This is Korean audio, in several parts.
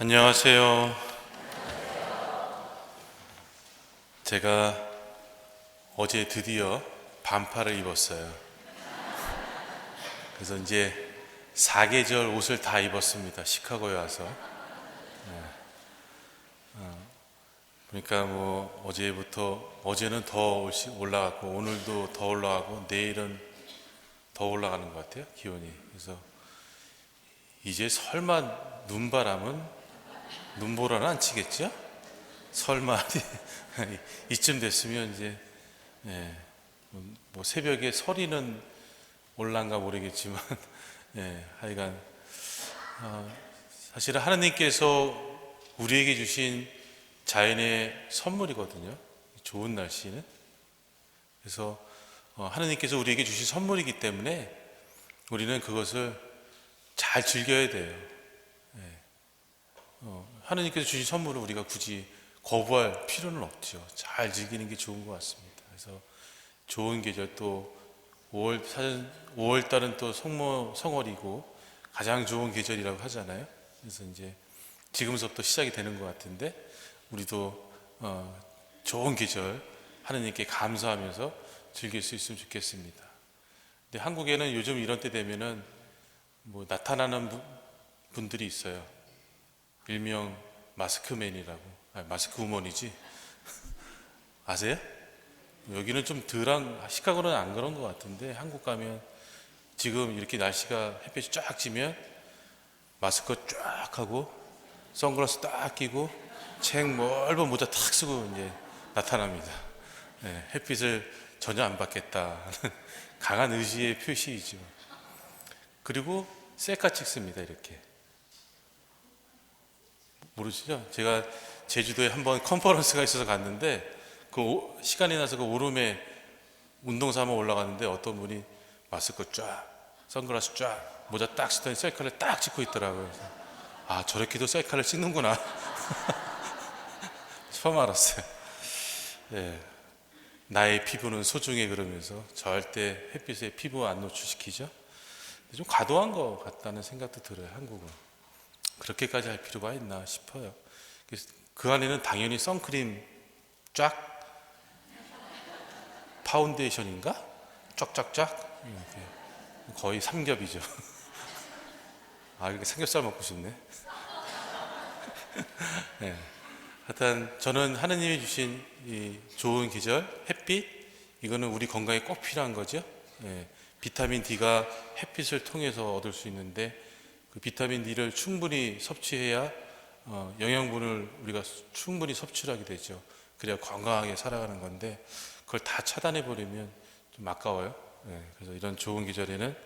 안녕하세요. 제가 어제 드디어 반팔을 입었어요. 그래서 이제 사계절 옷을 다 입었습니다. 시카고에 와서. 그러니까 뭐 어제부터 어제는 더 올라갔고 오늘도 더 올라가고 내일은 더 올라가는 것 같아요. 기온이. 그래서 이제 설마 눈바람은 눈보라는 안 치겠죠? 설마 이쯤 됐으면 이제 예, 뭐 새벽에 서리는 올란가 모르겠지만 예, 하여간 어, 사실은 하나님께서 우리에게 주신 자연의 선물이거든요. 좋은 날씨는 그래서 어, 하나님께서 우리에게 주신 선물이기 때문에 우리는 그것을 잘 즐겨야 돼요. 어, 하나님께서 주신 선물을 우리가 굳이 거부할 필요는 없죠. 잘 즐기는 게 좋은 것 같습니다. 그래서 좋은 계절 또 5월 사실 5월 달은 또 성모 성월이고 가장 좋은 계절이라고 하잖아요. 그래서 이제 지금부터 시작이 되는 것 같은데 우리도 어, 좋은 계절 하나님께 감사하면서 즐길 수 있으면 좋겠습니다. 근데 한국에는 요즘 이런 때 되면은 뭐 나타나는 분- 분들이 있어요. 일명 마스크맨이라고. 아, 마스크 우먼이지. 아세요? 여기는 좀 덜한, 시카고는 안 그런 것 같은데, 한국 가면 지금 이렇게 날씨가 햇빛이 쫙 지면 마스크 쫙 하고, 선글라스 딱 끼고, 책 넓은 모자 탁 쓰고 이제 나타납니다. 네, 햇빛을 전혀 안 받겠다. 하는 강한 의지의 표시이죠. 그리고 셀카 찍습니다, 이렇게. 모르시죠? 제가 제주도에 한번 컨퍼런스가 있어서 갔는데 그 오- 시간이 나서 그 오름에 운동 삼아 올라갔는데 어떤 분이 마스크 쫙, 선글라스 쫙, 모자 딱 쓰더니 셀카를 딱 찍고 있더라고요. 아 저렇게도 셀카를 찍는구나. 처음 알았어요. 예. 나의 피부는 소중해 그러면서 절대 햇빛에 피부 안 노출시키죠. 좀 과도한 것 같다는 생각도 들어요. 한국은. 그렇게까지 할 필요가 있나 싶어요. 그 안에는 당연히 선크림 쫙 파운데이션인가? 쫙쫙쫙 이렇게 거의 삼겹이죠. 아 이렇게 삼겹살 먹고 싶네. 네. 하여튼 저는 하느님이 주신 이 좋은 계절 햇빛 이거는 우리 건강에 꼭 필요한 거죠. 예. 비타민 D가 햇빛을 통해서 얻을 수 있는데 그 비타민 D를 충분히 섭취해야 어, 영양분을 우리가 수- 충분히 섭취를 하게 되죠. 그래야 건강하게 살아가는 건데 그걸 다 차단해 버리면 좀 아까워요. 예, 그래서 이런 좋은 계절에는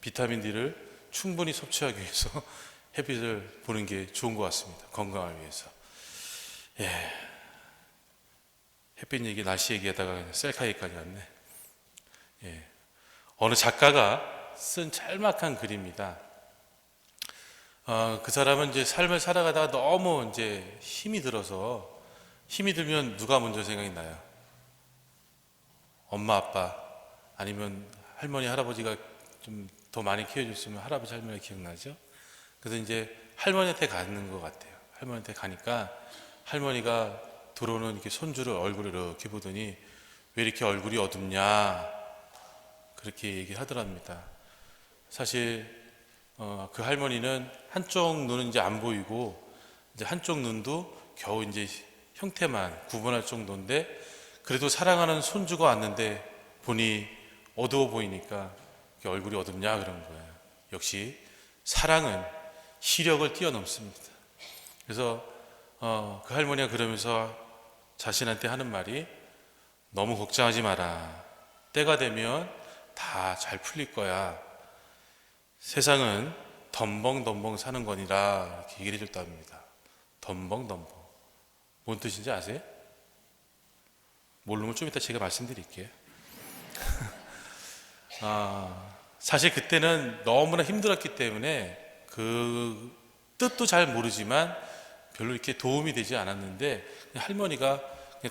비타민 D를 충분히 섭취하기 위해서 햇빛을 보는 게 좋은 것 같습니다. 건강을 위해서. 예. 햇빛 얘기, 날씨 얘기하다가 셀카 얘기까지 왔네. 예. 어느 작가가 쓴 짤막한 글입니다. 어, 그 사람은 이제 삶을 살아가다가 너무 이제 힘이 들어서 힘이 들면 누가 먼저 생각이 나요? 엄마, 아빠 아니면 할머니, 할아버지가 좀 더 많이 키워줬으면 할아버지, 할머니 기억나죠? 그래서 이제 할머니한테 가는 것 같아요. 할머니한테 가니까 할머니가 들어오는 이렇게 손주를 얼굴을 이렇게 보더니 왜 이렇게 얼굴이 어둡냐 그렇게 얘기하더랍니다. 사실 어, 그 할머니는 한쪽 눈은 이제 안 보이고 이제 한쪽 눈도 겨우 이제 형태만 구분할 정도인데 그래도 사랑하는 손주가 왔는데 보니 어두워 보이니까 얼굴이 어둡냐 그런 거예요. 역시 사랑은 시력을 뛰어넘습니다. 그래서 어, 그 할머니가 그러면서 자신한테 하는 말이 너무 걱정하지 마라. 때가 되면 다 잘 풀릴 거야. 세상은 덤벙덤벙 사는 거니라 이렇게 얘기를 해줬답니다. 덤벙덤벙. 뭔 뜻인지 아세요? 모르면 좀 이따 제가 말씀드릴게요. 아, 사실 그때는 너무나 힘들었기 때문에 그 뜻도 잘 모르지만 별로 이렇게 도움이 되지 않았는데 할머니가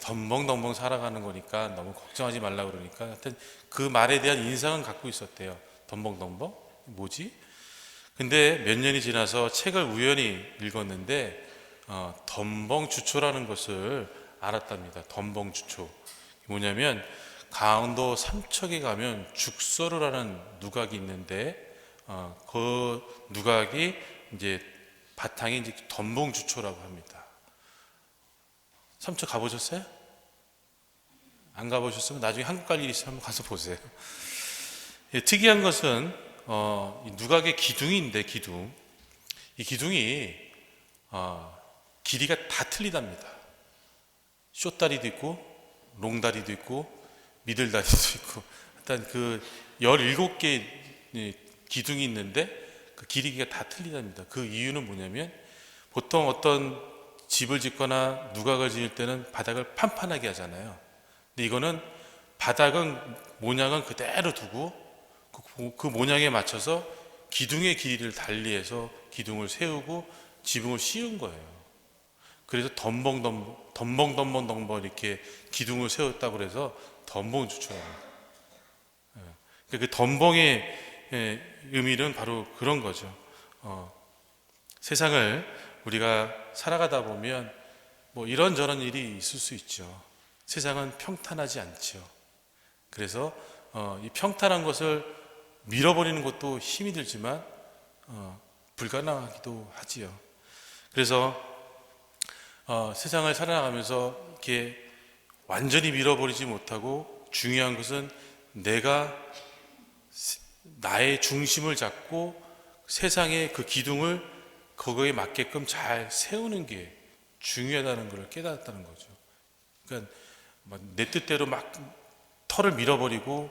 덤벙덤벙 살아가는 거니까 너무 걱정하지 말라 그러니까 하여튼 그 말에 대한 인상은 갖고 있었대요. 덤벙덤벙? 뭐지? 근데 몇 년이 지나서 책을 우연히 읽었는데 어, 덤벙주초라는 것을 알았답니다. 덤벙주초 뭐냐면 강원도 삼척에 가면 죽서루라는 누각이 있는데 어, 그 누각이 이제 바탕이 이제 덤벙주초라고 합니다. 삼척 가보셨어요? 안 가보셨으면 나중에 한국 갈일 있으면 한번 가서 보세요. 예, 특이한 것은 어, 이 누각의 기둥인데 기둥 이 기둥이 어, 길이가 다 틀리답니다. 쇼다리도 있고 롱다리도 있고 미들다리도 있고 일단 그 17개 기둥이 있는데 그 길이가 다 틀리답니다. 그 이유는 뭐냐면 보통 어떤 집을 짓거나 누각을 지을 때는 바닥을 판판하게 하잖아요. 근데 이거는 바닥은 모양은 그대로 두고 그, 그 모양에 맞춰서 기둥의 길이를 달리해서 기둥을 세우고 지붕을 씌운 거예요. 그래서 덤벙덤벙 덤벙덤벙 덤벙 이렇게 기둥을 세웠다고 그래서 덤벙 주초라고. 그 덤벙의 예, 의미는 바로 그런 거죠. 어, 세상을 우리가 살아가다 보면 뭐 이런저런 일이 있을 수 있죠. 세상은 평탄하지 않죠. 그래서 어, 이 평탄한 것을 밀어버리는 것도 힘이 들지만 어, 불가능하기도 하지요. 그래서 어, 세상을 살아가면서 이렇게 완전히 밀어버리지 못하고 중요한 것은 내가 나의 중심을 잡고 세상의 그 기둥을 그거에 맞게끔 잘 세우는 게 중요하다는 걸 깨달았다는 거죠. 그러니까 내 뜻대로 막 털을 밀어버리고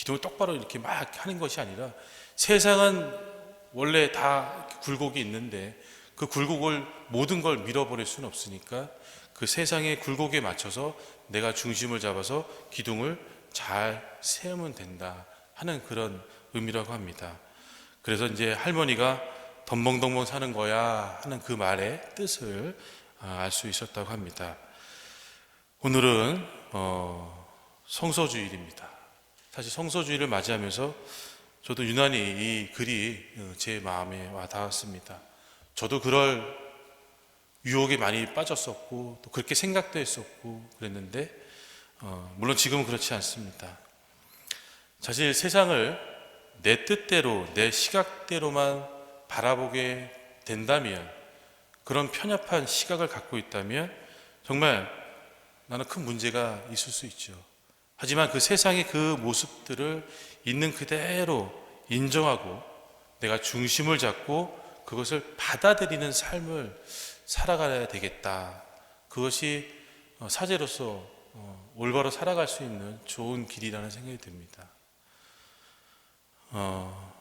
기둥을 똑바로 이렇게 막 하는 것이 아니라 세상은 원래 다 굴곡이 있는데 그 굴곡을 모든 걸 밀어버릴 수는 없으니까 그 세상의 굴곡에 맞춰서 내가 중심을 잡아서 기둥을 잘 세우면 된다 하는 그런 의미라고 합니다. 그래서 이제 할머니가 덤벙덤벙 사는 거야 하는 그 말의 뜻을 아, 알수 있었다고 합니다. 오늘은 어, 성서주일입니다. 사실 성서주일을 맞이하면서 저도 유난히 이 글이 어, 제 마음에 와 닿았습니다. 저도 그럴 유혹에 많이 빠졌었고 또 그렇게 생각도 했었고 그랬는데 어, 물론 지금은 그렇지 않습니다. 사실 세상을 내 뜻대로 내 시각대로만 바라보게 된다면 그런 편협한 시각을 갖고 있다면 정말 나는 큰 문제가 있을 수 있죠. 하지만 그 세상의 그 모습들을 있는 그대로 인정하고 내가 중심을 잡고 그것을 받아들이는 삶을 살아가야 되겠다. 그것이 어, 사제로서 어, 올바로 살아갈 수 있는 좋은 길이라는 생각이 듭니다. 어,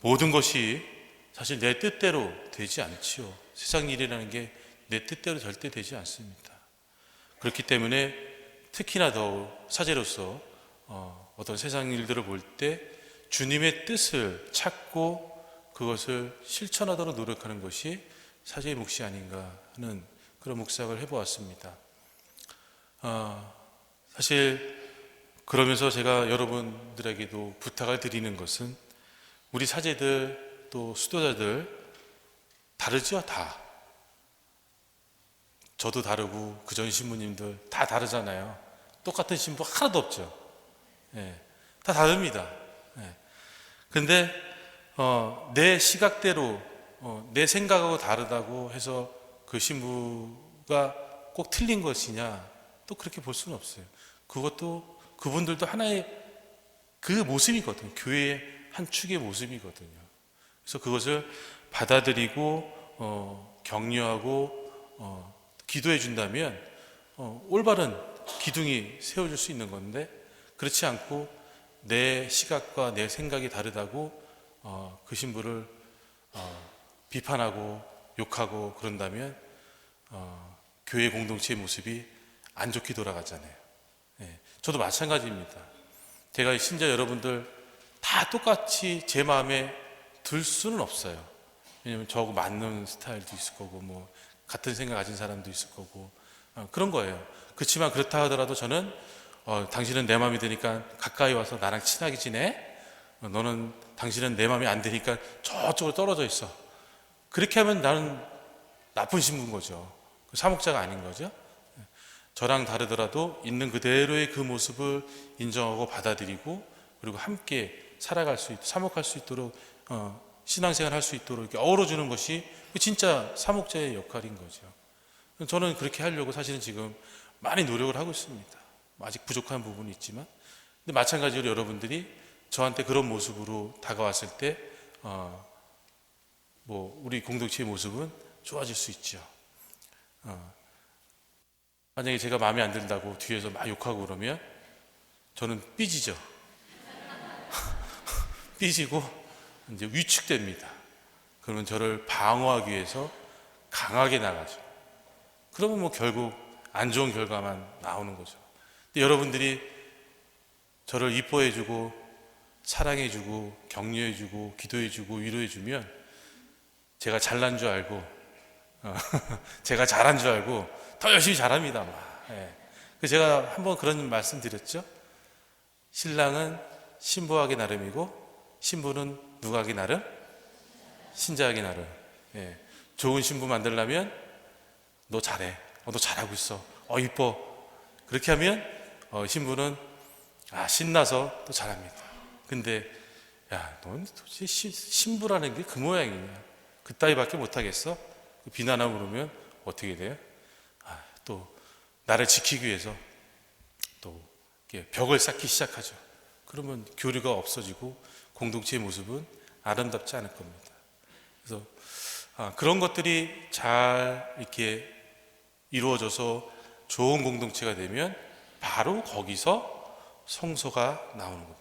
모든 것이 사실 내 뜻대로 되지 않지요. 세상 일이라는 게 내 뜻대로 절대 되지 않습니다. 그렇기 때문에 특히나 더 사제로서 어, 어떤 세상 일들을 볼 때 주님의 뜻을 찾고 그것을 실천하도록 노력하는 것이 사제의 몫이 아닌가 하는 그런 묵상을 해보았습니다. 어, 사실 그러면서 제가 여러분들에게도 부탁을 드리는 것은 우리 사제들 또 수도자들 다르죠 다. 저도 다르고 그 전 신부님들 다 다르잖아요. 똑같은 신부 하나도 없죠. 예, 다 다릅니다. 예. 근데 어, 내 시각대로 어, 내 생각하고 다르다고 해서 그 신부가 꼭 틀린 것이냐 또 그렇게 볼 수는 없어요. 그것도 그분들도 하나의 그 모습이거든요. 교회의 한 축의 모습이거든요. 그래서 그것을 받아들이고 어, 격려하고 어, 기도해 준다면 어, 올바른 기둥이 세워질 수 있는 건데 그렇지 않고 내 시각과 내 생각이 다르다고 어, 그 신부를 어, 비판하고 욕하고 그런다면 어, 교회 공동체의 모습이 안 좋게 돌아가잖아요. 예, 저도 마찬가지입니다. 제가 심지어 여러분들 다 똑같이 제 마음에 들 수는 없어요. 왜냐면 저하고 맞는 스타일도 있을 거고 뭐 같은 생각 가진 사람도 있을 거고 어, 그런 거예요. 그렇지만 그렇다 하더라도 저는 어, 당신은 내 마음이 드니까 가까이 와서 나랑 친하게 지내. 어, 너는 당신은 내 마음에 안 드니까 저쪽으로 떨어져 있어. 그렇게 하면 나는 나쁜 신부인 거죠. 사목자가 아닌 거죠. 저랑 다르더라도 있는 그대로의 그 모습을 인정하고 받아들이고 그리고 함께 살아갈 수 있, 사목할 수 있도록 어, 신앙생활 할 수 있도록 이렇게 어우러주는 것이 그 진짜 사목자의 역할인 거죠. 저는 그렇게 하려고 사실은 지금 많이 노력을 하고 있습니다. 아직 부족한 부분이 있지만, 근데 마찬가지로 여러분들이 저한테 그런 모습으로 다가왔을 때, 어, 뭐 우리 공동체의 모습은 좋아질 수 있죠. 어, 만약에 제가 마음에 안 든다고 뒤에서 막 욕하고 그러면 저는 삐지죠. 삐지고 이제 위축됩니다. 그러면 저를 방어하기 위해서 강하게 나가죠. 그러면 뭐 결국 안 좋은 결과만 나오는 거죠. 여러분들이 저를 이뻐해주고 사랑해주고 격려해주고 기도해주고 위로해주면 제가 잘난 줄 알고 어, 제가 잘한 줄 알고 더 열심히 잘합니다. 막. 예. 그래서 제가 한번 그런 말씀 드렸죠. 신랑은 신부하기 나름이고 신부는 누가 하기 나름? 신자하기 나름. 예. 좋은 신부 만들려면 너 잘해. 어, 너 잘하고 있어. 어, 이뻐. 그렇게 하면 어, 신부는 아, 신나서 또 잘합니다. 근데 야, 넌 도대체 시- 신부라는 게 그 모양이냐? 그 따위밖에 못하겠어? 비난하고 그러면 어떻게 돼요? 아, 또 나를 지키기 위해서 또 벽을 쌓기 시작하죠. 그러면 교류가 없어지고 공동체의 모습은 아름답지 않을 겁니다. 그래서 아, 그런 것들이 잘 이렇게 이루어져서 좋은 공동체가 되면 바로 거기서 성소가 나오는 겁니다.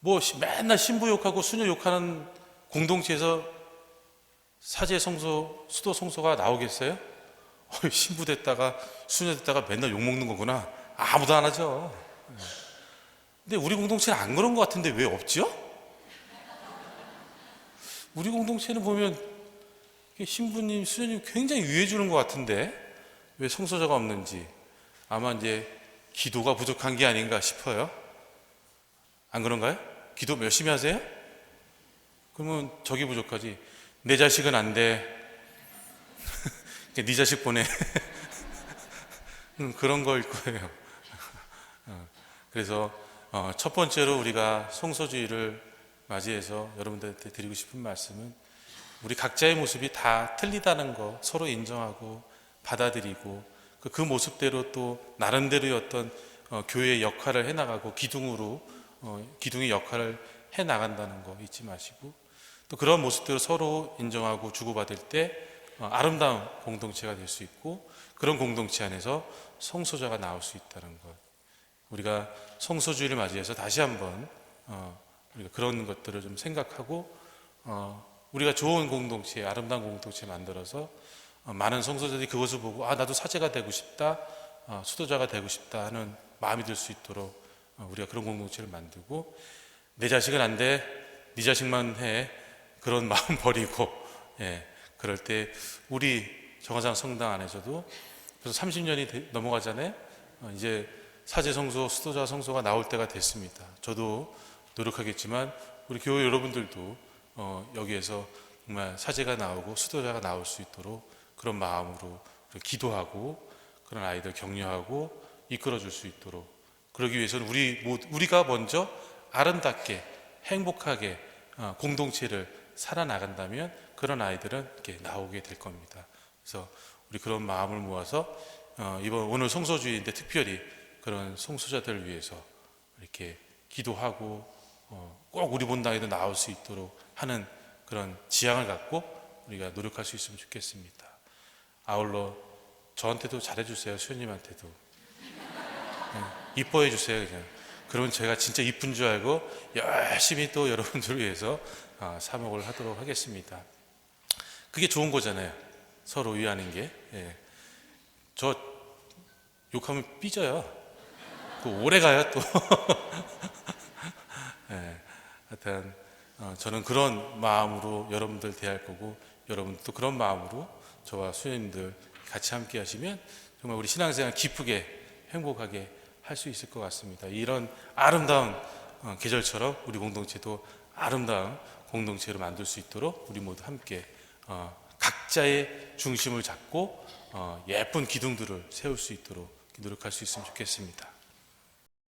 뭐 시- 맨날 신부 욕하고 수녀 욕하는 공동체에서 사제 성소, 수도 성소가 나오겠어요? 신부 됐다가 수녀 됐다가 맨날 욕 먹는 거구나. 아무도 안 하죠. 예. 근데 우리 공동체는 안 그런 것 같은데 왜 없죠? 우리 공동체는 보면 신부님, 수녀님 굉장히 위해 주는 것 같은데 왜 성소자가 없는지 아마 이제 기도가 부족한 게 아닌가 싶어요. 안 그런가요? 기도 열심히 하세요? 그러면 저기 부족하지. 내 자식은 안 돼. 네 자식 보내. 음, 그런 거일 거예요. 어, 그래서 어, 첫 번째로 우리가 성소주의를 맞이해서 여러분들한테 드리고 싶은 말씀은 우리 각자의 모습이 다 틀리다는 거 서로 인정하고 받아들이고 그, 그 모습대로 또 나름대로의 어떤 어, 교회의 역할을 해나가고 기둥으로 어, 기둥의 역할을 해 나간다는 거 잊지 마시고 또 그런 모습대로 서로 인정하고 주고받을 때 어, 아름다운 공동체가 될 수 있고 그런 공동체 안에서 성소자가 나올 수 있다는 것. 우리가 성소주의를 맞이해서 다시 한번 어, 우리가 그런 것들을 좀 생각하고 어, 우리가 좋은 공동체, 아름다운 공동체 만들어서 어, 많은 성소자들이 그것을 보고 아 나도 사제가 되고 싶다, 어, 수도자가 되고 싶다 하는 마음이 들 수 있도록 어, 우리가 그런 공동체를 만들고 내 자식은 안 돼, 네 자식만 해 그런 마음 버리고 예, 그럴 때 우리 정화장 성당 안에서도 그래서 30년이 넘어가잖아요. 어, 이제 사제 성소, 수도자 성소가 나올 때가 됐습니다. 저도 노력하겠지만 우리 교회 여러분들도 어, 여기에서 정말 사제가 나오고 수도자가 나올 수 있도록 그런 마음으로 기도하고 그런 아이들 격려하고 이끌어 줄 수 있도록 그러기 위해서는 우리 모- 우리가 먼저 아름답게 행복하게 어, 공동체를 살아나간다면 그런 아이들은 이렇게 나오게 될 겁니다. 그래서 우리 그런 마음을 모아서 어, 이번 오늘 성소주의인데 특별히 그런 성소자들을 위해서 이렇게 기도하고 어, 꼭 우리 본당에도 나올 수 있도록 하는 그런 지향을 갖고 우리가 노력할 수 있으면 좋겠습니다. 아울러 저한테도 잘해주세요. 수현님한테도 네, 이뻐해 주세요. 그냥 그러면 제가 진짜 이쁜 줄 알고 열심히 또 여러분들을 위해서 아, 사목을 하도록 하겠습니다. 그게 좋은 거잖아요. 서로 위하는 게. 예. 저 욕하면 삐져요. 그 오래 가요 또. 예. 하여튼 어, 저는 그런 마음으로 여러분들 대할 거고 여러분도 그런 마음으로 저와 수녀님들 같이 함께 하시면 정말 우리 신앙생활 기쁘게 행복하게 할 수 있을 것 같습니다. 이런 아름다운 어, 계절처럼 우리 공동체도 아름다운 공동체로 만들 수 있도록 우리 모두 함께 어, 각 각자의 중심을 잡고 어, 예쁜 기둥들을 세울 수 있도록 노력할 수 있으면 좋겠습니다.